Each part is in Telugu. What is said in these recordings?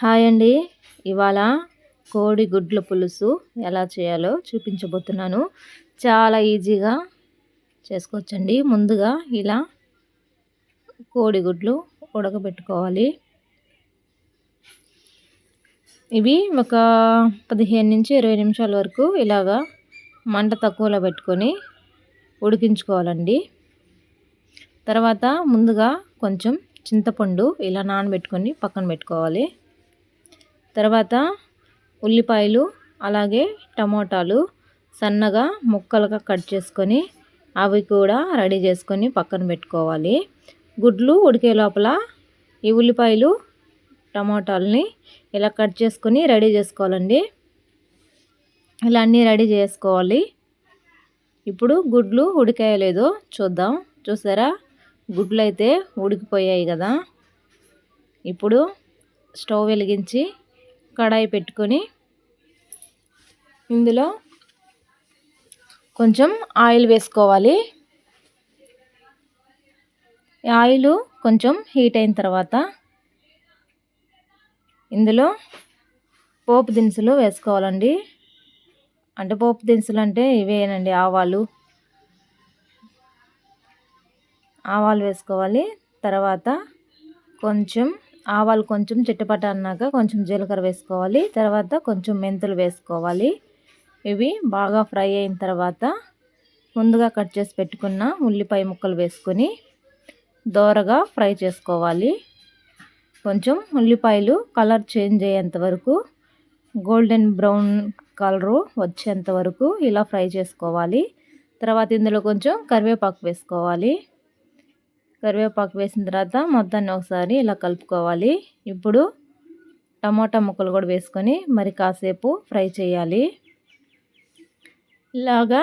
హాయ్ అండి. ఇవాళ కోడి గుడ్ల పులుసు ఎలా చేయాలో చూపించబోతున్నాను. చాలా ఈజీగా చేసుకోవచ్చండి. ముందుగా ఇలా కోడి గుడ్లు ఉడకబెట్టుకోవాలి. ఇవి ఒక పదిహేను నుంచి ఇరవై నిమిషాల వరకు ఇలాగా మంట తక్కువలో పెట్టుకొని ఉడికించుకోవాలండి. తర్వాత ముందుగా కొంచెం చింతపండు ఇలా నానబెట్టుకొని పక్కన పెట్టుకోవాలి. తర్వాత ఉల్లిపాయలు అలాగే టమోటాలు సన్నగా ముక్కలుగా కట్ చేసుకొని అవి కూడా రెడీ చేసుకొని పక్కన పెట్టుకోవాలి. గుడ్లు ఉడికే లోపల ఈ ఉల్లిపాయలు టమోటాలని ఇలా కట్ చేసుకొని రెడీ చేసుకోవాలండి. ఇలా అన్నీ రెడీ చేసుకోవాలి. ఇప్పుడు గుడ్లు ఉడికాయలేదో చూద్దాం. చూసారా? గుడ్లు అయితే ఉడికిపోయాయి కదా. ఇప్పుడు స్టవ్ వెలిగించి కడాయి పెట్టుకొని ఇందులో కొంచెం ఆయిల్ వేసుకోవాలి. ఆయిల్ కొంచెం హీట్ అయిన తర్వాత ఇందులో పోపు దినుసులు వేసుకోవాలండి. అంటే పోపు దినుసులు అంటే ఇవేనండి ఆవాలు. ఆవాలు వేసుకోవాలి. తర్వాత కొంచెం ఆవాలు కొంచెం చిట్టపట అన్నాక కొంచెం జీలకర్ర వేసుకోవాలి. తర్వాత కొంచెం మెంతులు వేసుకోవాలి. ఇవి బాగా ఫ్రై అయిన తర్వాత ముందుగా కట్ చేసి పెట్టుకున్న ఉల్లిపాయ ముక్కలు వేసుకొని దోరగా ఫ్రై చేసుకోవాలి. కొంచెం ఉల్లిపాయలు కలర్ చేంజ్ అయ్యేంత వరకు గోల్డెన్ బ్రౌన్ కలరు వచ్చేంత వరకు ఇలా ఫ్రై చేసుకోవాలి. తర్వాత ఇందులో కొంచెం కరివేపాకు వేసుకోవాలి. కరివేపాకు వేసిన తర్వాత మొత్తాన్ని ఒకసారి ఇలా కలుపుకోవాలి. ఇప్పుడు టమాటా ముక్కలు కూడా వేసుకొని మరి కాసేపు ఫ్రై చేయాలి. ఇలాగా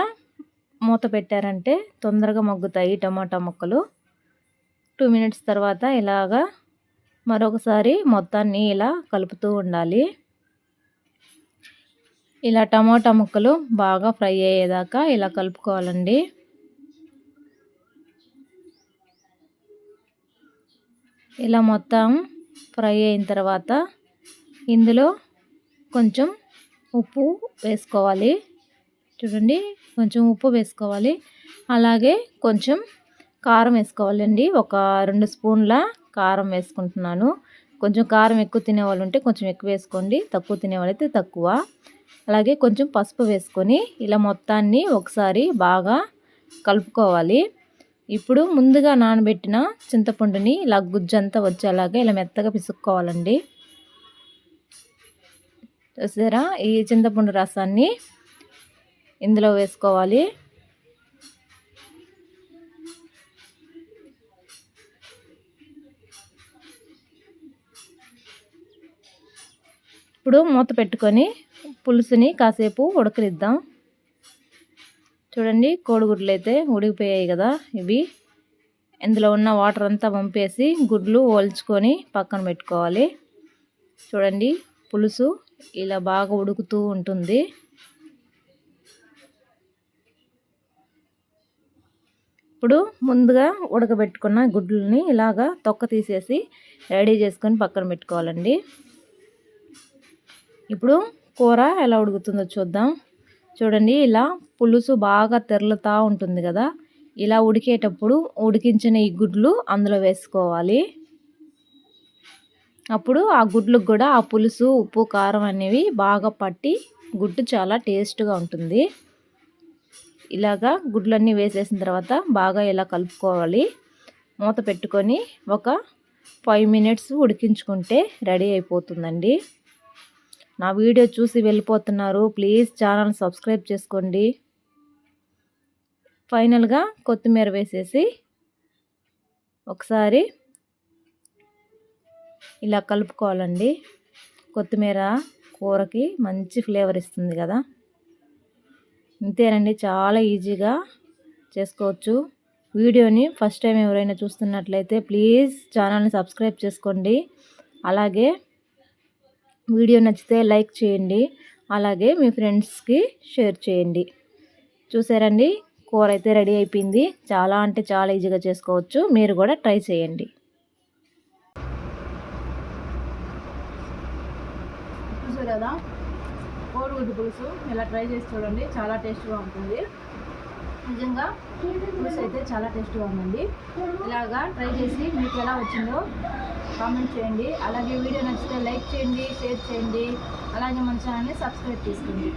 మూత పెట్టారంటే తొందరగా మగ్గుతాయి టమాటా ముక్కలు. టూ మినిట్స్ తర్వాత ఇలాగా మరొకసారి మొత్తాన్ని ఇలా కలుపుతూ ఉండాలి. ఇలా టమాటా ముక్కలు బాగా ఫ్రై అయ్యేదాకా ఇలా కలుపుకోవాలండి. ఇలా మొత్తం ఫ్రై అయిన తర్వాత ఇందులో కొంచెం ఉప్పు వేసుకోవాలి. చూడండి కొంచెం ఉప్పు వేసుకోవాలి. అలాగే కొంచెం కారం వేసుకోవాలండి. ఒక రెండు స్పూన్ల కారం వేసుకుంటున్నాను. కొంచెం కారం ఎక్కువ తినేవాళ్ళు ఉంటే కొంచెం ఎక్కువ వేసుకోండి. తక్కువ తినేవాళ్ళైతే తక్కువ. అలాగే కొంచెం పసుపు వేసుకొని ఇలా మొత్తాన్ని ఒకసారి బాగా కలుపుకోవాలి. ఇప్పుడు ముందుగా నానబెట్టిన చింతపండుని ఇలా గుజ్జంతా వచ్చేలాగా ఇలా మెత్తగా పిసుక్కోవాలండి. చూసారా? ఈ చింతపండు రసాన్ని ఇందులో వేసుకోవాలి. ఇప్పుడు మూత పెట్టుకొని పులుసుని కాసేపు ఉడకనిద్దాం. చూడండి కోడిగుడ్లు అయితే ఉడికిపోయాయి కదా ఇవి. ఇందులో ఉన్న వాటర్ అంతా పంపేసి గుడ్లు ఓల్చుకొని పక్కన పెట్టుకోవాలి. చూడండి పులుసు ఇలా బాగా ఉడుకుతూ ఉంటుంది. ఇప్పుడు ముందుగా ఉడకబెట్టుకున్న గుడ్లని ఇలాగా తొక్క తీసేసి రెడీ చేసుకొని పక్కన పెట్టుకోవాలండి. ఇప్పుడు కూర ఎలా ఉడుకుతుందో చూద్దాం. చూడండి ఇలా పులుసు బాగా తెరలుతూ ఉంటుంది కదా. ఇలా ఉడికేటప్పుడు ఉడికించిన ఈ గుడ్లు అందులో వేసుకోవాలి. అప్పుడు ఆ గుడ్లకు కూడా ఆ పులుసు ఉప్పు కారం అనేవి బాగా పట్టి గుడ్డు చాలా టేస్ట్గా ఉంటుంది. ఇలాగా గుడ్లన్నీ వేసేసిన తర్వాత బాగా ఇలా కలుపుకోవాలి. మూత పెట్టుకొని ఒక ఫైవ్ మినిట్స్ ఉడికించుకుంటే రెడీ అయిపోతుందండి. నా వీడియో చూసి వెళ్ళిపోతున్నారు. ప్లీజ్ ఛానల్ సబ్స్క్రైబ్ చేసుకోండి. ఫైనల్గా కొత్తిమీర వేసేసి ఒకసారి ఇలా కలుపుకోవాలండి. కొత్తిమీర కూరకి మంచి ఫ్లేవర్ ఇస్తుంది కదా. ఇంతేనండి చాలా ఈజీగా చేసుకోవచ్చు. వీడియోని ఫస్ట్ టైం ఎవరైనా చూస్తున్నట్లయితే ప్లీజ్ ఛానల్ని సబ్స్క్రైబ్ చేసుకోండి. అలాగే వీడియో నచ్చితే లైక్ చేయండి. అలాగే మీ ఫ్రెండ్స్కి షేర్ చేయండి. చూసారండి? కూర అయితే రెడీ అయిపోయింది. చాలా అంటే చాలా ఈజీగా చేసుకోవచ్చు. మీరు కూడా ట్రై చేయండి. చూసారు కదా? కోడిగుడ్డు పులుసు. ఇలా ట్రై చేసి చూడండి. చాలా టేస్ట్గా ఉంటుంది. నిజంగా పులుసు అయితే చాలా టేస్ట్గా ఉందండి. ఇలాగా ట్రై చేసి మీకు ఎలా వచ్చిందో కామెంట్ చేయండి. అలాగే వీడియో నచ్చితే లైక్ చేయండి షేర్ చేయండి. అలాగే మన ఛానల్ని సబ్స్క్రైబ్ చేసుకోండి.